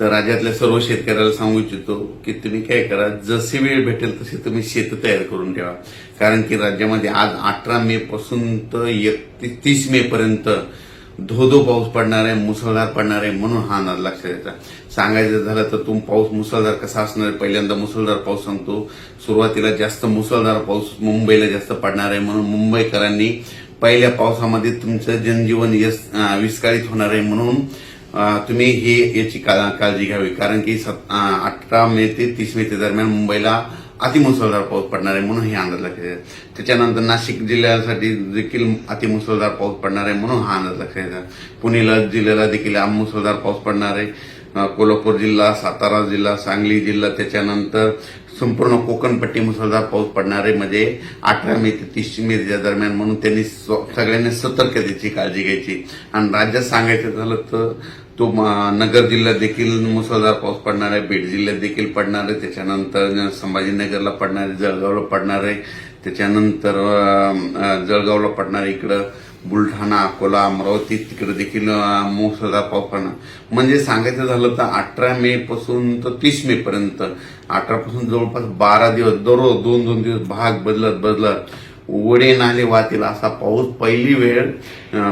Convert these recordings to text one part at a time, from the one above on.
तर राज्यातल्या सर्व शेतकऱ्याला सांगू इच्छितो की तुम्ही काय करा जशी वेळ भेटेल तशी तुम्ही शेत तयार करून ठेवा. कारण की राज्यामध्ये आज अठरा मे पासून तर एकतीस तीस मे पर्यंत धो धो पाऊस पडणार आहे मुसळधार पडणार आहे म्हणून हा अंदाज लक्षात द्यायचा सांगायचं झालं तर तुम पाऊस मुसळधार कसा असणार आहे? पहिल्यांदा मुसळधार पाऊस सांगतो. सुरुवातीला जास्त मुसळधार पाऊस मुंबईला जास्त पडणार आहे म्हणून मुंबईकरांनी पहिल्या पावसामध्ये तुमचं जनजीवन यस- विस्कळीत होणार आहे म्हणून तुम्ही हे याची काळजी घ्यावी. कारण की अठरा मे ते तीस मे ते दरम्यान मुंबईला अतिमुसळधार पाऊस पडणार आहे म्हणून हे अंदाज लक्षात येतात त्याच्यानंतर नाशिक जिल्ह्यासाठी देखील अतिमुसळधार पाऊस पडणार आहे म्हणून हा अंदाज लक्षात येतात पुणेला जिल्ह्याला देखील मुसळधार पाऊस पडणार आहे. कोल्हापूर जिल्हा सातारा जिल्हा सांगली जिल्हा त्याच्यानंतर संपूर्ण कोकणपट्टी मुसळधार पाऊस पडणार आहे म्हणजे अठरा मे ते तीस मेच्या दरम्यान म्हणून त्यांनी सगळ्यांनी सतर्कतेची काळजी घ्यायची. आणि राज्यात सांगायचं झालं तर तो म- नगर जिल्ह्यात देखील मुसळधार पाऊस पडणार आहे बीड जिल्ह्यात देखील पडणार आहे त्याच्यानंतर संभाजीनगरला पडणार आहे जळगावला पडणार आहे त्याच्यानंतर जळगावला पडणार आहे इकडं बुलढाणा अकोला अमरावती तिकडे देखील मुसळधार पाऊस पडणार म्हणजे सांगायचं झालं तर अठरा मे पासून तर तीस मे पर्यंत. अठरा पासून जवळपास बारा दिवस दररोज दोन दोन दिवस भाग बदलत बदलत. उघडे नाले वाहतील असा पाऊस पहिली वेळ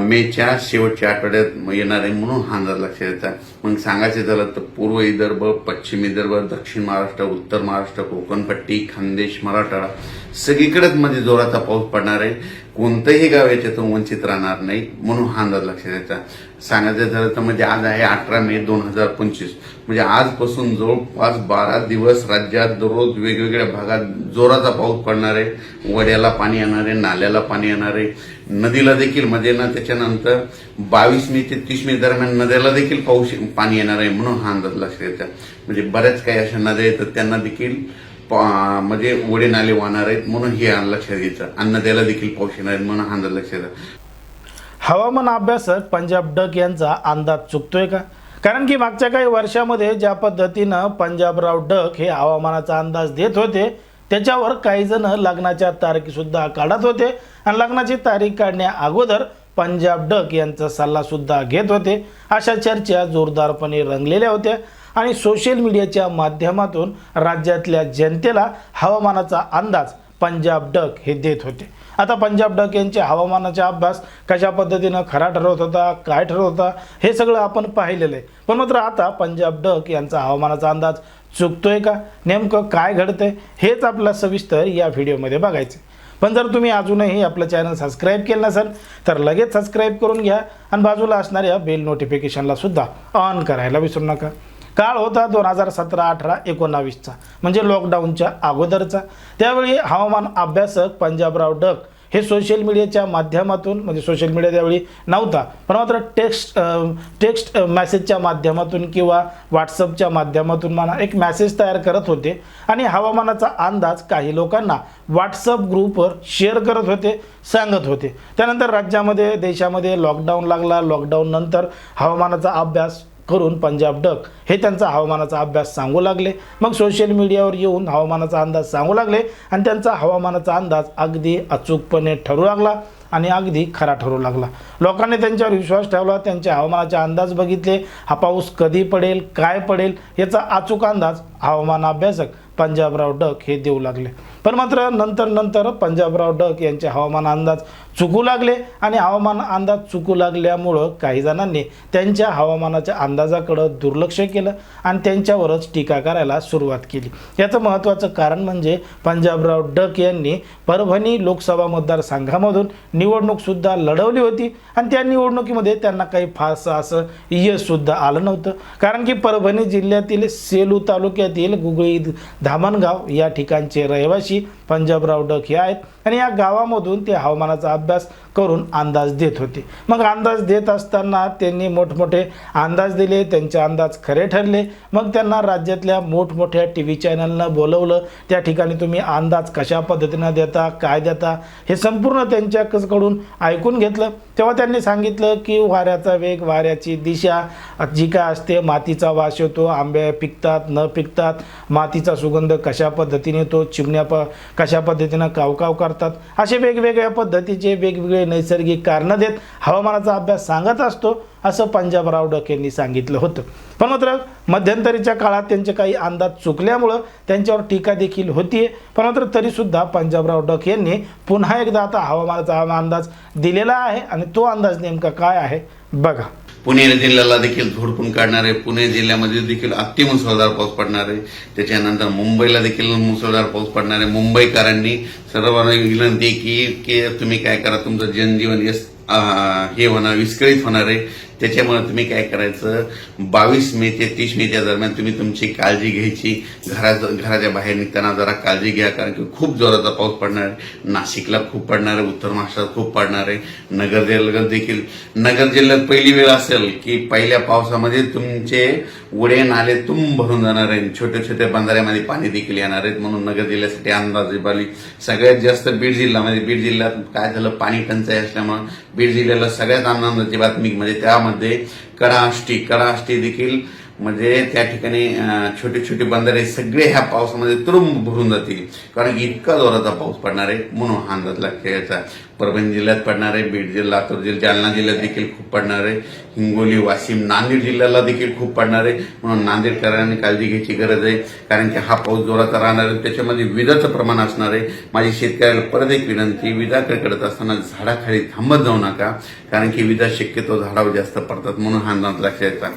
मेच्या शेवटच्या आठवड्यात येणार आहे म्हणून हा अंदाज लक्षात येतात मग सांगायचं झालं तर पूर्व विदर्भ पश्चिम विदर्भ दक्षिण महाराष्ट्र उत्तर महाराष्ट्र कोकणपट्टी खानदेश मराठवाडा सगळीकडेच मध्ये जोराचा पाऊस पडणार आहे. कोणतंही गाव याच्यातून वंचित राहणार नाही म्हणून हा अंदाज लक्षात येतात सांगायचं झालं तर म्हणजे आज आहे अठरा मे दोन हजार पंचवीस. म्हणजे आजपासून जवळपास बारा दिवस राज्यात दररोज वेगवेगळ्या भागात जोराचा पाऊस पडणार आहे. वड्याला पाणी येणार आहे नाल्याला पाणी येणार आहे. नदीला देखील म्हणजे ना त्याच्यानंतर बावीस मे ते तीस मे दरम्यान नद्याला देखील पाऊस पाणी येणार आहे म्हणून हा अंदाज लक्षात येतात म्हणजे बऱ्याच काही अशा नद्या येतात त्यांना देखील पा- म्हणजे ओढे नाले वाहणार आहेत म्हणून हे लक्षात घ्यायचं आणि नद्याला देखील पाऊस येणार आहे म्हणून हा अंदाज लक्षात येतात हवामान अभ्यासक पंजाब डक यांचा अंदाज चुकतोय का? कारण की मागच्या काही वर्षामध्ये ज्या पद्धतीनं पंजाबराव डक हे हवामानाचा अंदाज देत होते त्याच्यावर काही जण लग्नाच्या तारखीसुद्धा काढत होते आणि लग्नाची तारीख काढण्या अगोदर पंजाब डक यांचा सल्लासुद्धा घेत होते. अशा चर्चा जोरदारपणे रंगलेल्या होत्या आणि सोशल मीडियाच्या माध्यमातून राज्यातल्या जनतेला हवामानाचा अंदाज पंजाब डक हे देत होते. आता पंजाब डक यांचे हवामानाचा अभ्यास कशा पद्धतीनं खरा ठरवत होता काय ठरवत होता हे सगळं आपण पाहिलेलं आहे. पण मात्र आता पंजाब डक यांचा हवामानाचा अंदाज चुकतोय का? नेमकं काय घडतंय? हेच आपला सविस्तर या व्हिडिओमध्ये बघायचं पण जर तुम्ही अजूनही आपलं चॅनल सबस्क्राईब केलं नसेल तर लगेच सबस्क्राईब करून घ्या आणि बाजूला असणाऱ्या बेल नोटिफिकेशनला सुद्धा ऑन करायला विसरू नका. काळ होता दोन हजार सतरा अठरा एकोणावीसचा म्हणजे लॉकडाऊनच्या अगोदरचा. त्यावेळी हवामान अभ्यासक पंजाबराव डक हे सोशल मीडियाच्या माध्यमातून म्हणजे सोशल मीडिया त्यावेळी नव्हता पण मात्र टेक्स्ट टेक्स्ट मॅसेजच्या माध्यमातून किंवा व्हॉट्सअपच्या माध्यमातून म्हणा एक मॅसेज तयार करत होते. आणि हवामानाचा अंदाज काही लोकांना व्हॉट्सअप ग्रुपवर शेअर करत होते सांगत होते. त्यानंतर राज्यामध्ये देशामध्ये लॉकडाऊन लागला. लॉकडाऊन नंतर हवामानाचा अभ्यास करून पंजाब डक हे त्यांचा हवामानाचा अभ्यास सांगू लागले. मग सोशल मीडियावर येऊन हवामानाचा अंदाज सांगू लागले आणि त्यांचा हवामानाचा अंदाज अगदी अचूकपणे ठरू लागला आणि अगदी खरा ठरू लागला. लोकांनी त्यांच्यावर विश्वास ठेवला त्यांच्या हवामानाचे अंदाज बघितले. हा पाऊस कधी पडेल काय पडेल याचा अचूक अंदाज हवामान अभ्यासक पंजाबराव डक हे देऊ लागले. पण मात्र नंतर नंतर पंजाबराव डक यांचे हवामान अंदाज चुकू लागले आणि हवामान अंदाज चुकू लागल्यामुळं काही जणांनी त्यांच्या हवामानाच्या अंदाजाकडं दुर्लक्ष केलं आणि त्यांच्यावरच टीका करायला सुरुवात केली. याचं महत्त्वाचं कारण म्हणजे पंजाबराव डक यांनी परभणी लोकसभा मतदारसंघामधून निवडणूकसुद्धा लढवली होती आणि त्या निवडणुकीमध्ये त्यांना काही फारसं असं यशसुद्धा आलं नव्हतं. कारण की परभणी जिल्ह्यातील सेलू तालुक्यातील गुगळी धामणगाव या ठिकाणचे रहिवासी पंजाबराव डक हे आहेत. आणि या गावामधून ते हवामानाचा अभ्यास करून अंदाज देत होते. मग अंदाज देत असताना त्यांनी मोठमोठे अंदाज दिले त्यांचे अंदाज खरे ठरले. मग त्यांना राज्यातल्या मोठमोठ्या टी व्ही चॅनलनं बोलवलं त्या ठिकाणी तुम्ही अंदाज कशा पद्धतीनं देता काय देता हे संपूर्ण त्यांच्याकडून ऐकून घेतलं. तेव्हा त्यांनी सांगितलं की वाऱ्याचा वेग वाऱ्याची दिशा जी काय असते मातीचा वास येतो आंबे पिकतात न पिकतात मातीचा सुगंध कशा पद्धतीने येतो चिमण्या प कशा पद्धतीनं कावकाव करतात असे वेगवेगळ्या पद्धतीचे वेगवेगळे नैसर्गिक कारणं देत हवामानाचा अभ्यास सांगत असतो असं पंजाबराव डक यांनी सांगितलं होतं. पण मात्र मध्यंतरीच्या काळात त्यांचे काही अंदाज चुकल्यामुळं त्यांच्यावर टीका देखील होतीये. पण मात्र तरीसुद्धा पंजाबराव डक यांनी पुन्हा एकदा आता हवामानाचा अंदाज दिलेला आहे आणि तो अंदाज नेमका काय आहे बघा. पुणे जिल्ह्याला देखील झोडपून काढणार आहे पुणे जिल्ह्यामध्ये देखील अतिमुसळधार पाऊस पडणार आहे त्याच्यानंतर मुंबईला देखील मुसळधार पाऊस पडणार आहे मुंबईकरांनी सर्वांना विनंती की की तुम्ही काय करा तुमचं जनजीवन यस हे होणार विस्कळीत होणार आहे. त्याच्यामुळे तुम्ही काय करायचं? बावीस मे ते तीस मेच्या दरम्यान तुम्ही तुमची काळजी घ्यायची. घरा घराच्या बाहेर निघताना जरा काळजी घ्या कारण की खूप जोराचा पाऊस पडणार आहे. नाशिकला खूप पडणार आहे उत्तर महाराष्ट्रात खूप पडणार आहे. नगर जिल्ह्यात देखील नगर जिल्ह्यात पहिली वेळ असेल की पहिल्या पावसामध्ये तुमचे उडे नाले तुंब भरून जाणार आहे छोट्या छोट्या बंधाऱ्यामध्ये पाणी देखील येणार आहेत. म्हणून नगर जिल्ह्यासाठी अंदाजेबाली सगळ्यात जास्त बीड जिल्ह्यामध्ये बीड जिल्ह्यात काय झालं? पाणी टंचाई असल्यामुळे बीड जिल्ह्याला सगळ्यात आनंदाची बातमी म्हणजे त्यामध्ये कडाष्टी कडाष्टी देखील म्हणजे त्या ठिकाणी छोटे छोटे बंधारे सगळे ह्या पावसामध्ये तुरुंब भरून जातील. कारण इतका जोराचा पाऊस पडणार आहे म्हणून हा अंदाज लक्षात परभणी जिल्ह्यात पडणार आहे बीड जिल्हा लातूर जिल्हा जालना जिल्ह्यात देखील खूप पडणार आहे. हिंगोली वाशिम नांदेड जिल्ह्याला देखील खूप पडणार आहे. म्हणून नांदेडकरांनी काळजी घ्यायची गरज आहे. कारण की हा पाऊस जोराचा राहणार आहे. त्याच्यामध्ये विजाचं प्रमाण असणार आहे. माझी शेतकऱ्याला परत एक विनंती विजा कडकडत असताना झाडाखाली थांबत जाऊ नका. कारण की विजा शक्यतो झाडावर जास्त पडतात म्हणून हा अंदाज लक्षात घ्यायचा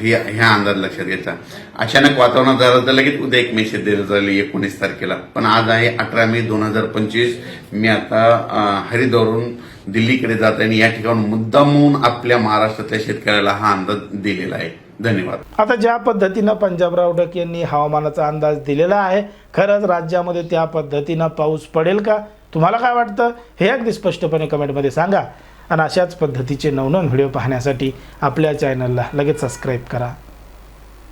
हे ह्या अंदाज लक्षात घ्यायचा अचानक वातावरणात झालं तर लगेच उद्या एक मेसेज दिलं झाली एकोणीस तारखेला. पण आज आहे अठरा मे दोन हजार पंचवीस. मी आता हरिद्वारून दिल्लीकडे जात आहे आणि या ठिकाणी मुद्दामून आपल्या महाराष्ट्रातल्या शेतकऱ्याला हा अंदाज दिलेला आहे. धन्यवाद. आता ज्या पद्धतीनं पंजाबराव डक यांनी हवामानाचा अंदाज दिलेला आहे खरंच राज्यामध्ये त्या पद्धतीनं पाऊस पडेल का? तुम्हाला काय वाटतं? हे अगदी स्पष्टपणे कमेंटमध्ये सांगा. आणि अशाच पद्धतीचे नवनवीन व्हिडिओ पाहण्यासाठी आपल्या चॅनलला लगेच सबस्क्राईब करा.